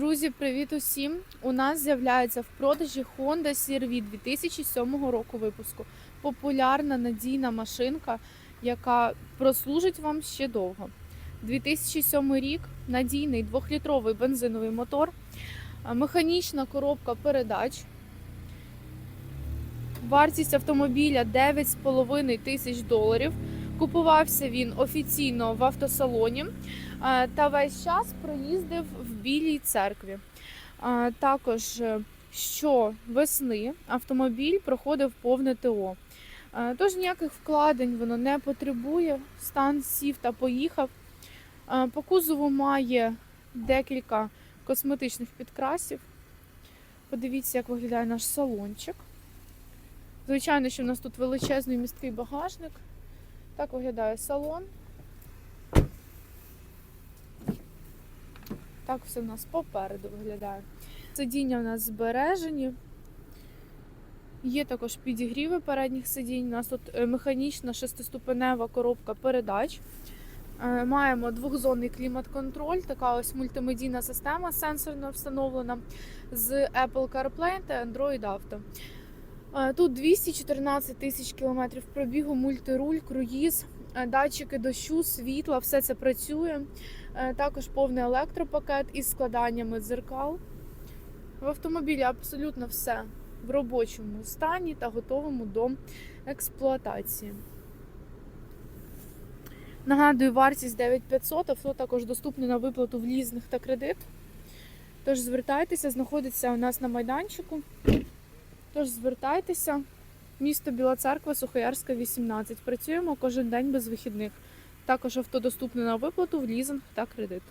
Друзі, привіт усім! У нас з'являється в продажі Honda CR-V 2007 року випуску. Популярна надійна машинка, яка прослужить вам ще довго. 2007 рік надійний 2-літровий бензиновий мотор, механічна коробка передач. Вартість автомобіля 9,5 тисяч доларів. Купувався він офіційно в автосалоні е, та весь час проїздив в Білій церкві. Е, Також е, щовесни автомобіль проходив повне ТО. Тож ніяких вкладень воно не потребує. Стан сів та поїхав. По кузову має декілька косметичних підкрасів. Подивіться, як виглядає наш салончик. Звичайно, що в нас тут величезний місткий багажник. Так виглядає салон. Так все в нас попереду виглядає. Сидіння у нас збережені. Є також підігріви передніх сидінь. У нас тут е, механічна шестиступенева коробка передач. Е, Маємо двохзонний клімат-контроль, така ось мультимедійна система сенсорно встановлена з Apple CarPlay та Android Auto. Е, Тут 214 тисяч кілометрів пробігу, мультируль, круїз, е, датчики дощу, світла, все це працює. Е, Також повний електропакет із складаннями дзеркал. В автомобілі абсолютно все в робочому стані та готовому до експлуатації. Нагадую, вартість 9500, авто також доступне на виплату в лізинг та кредит. Тож звертайтеся, знаходиться у нас на майданчику. Тож звертайтеся. Місто Біла Церква, Сухоярська, 18. Працюємо кожен день без вихідних. Також авто доступне на виплату в лізинг та кредит.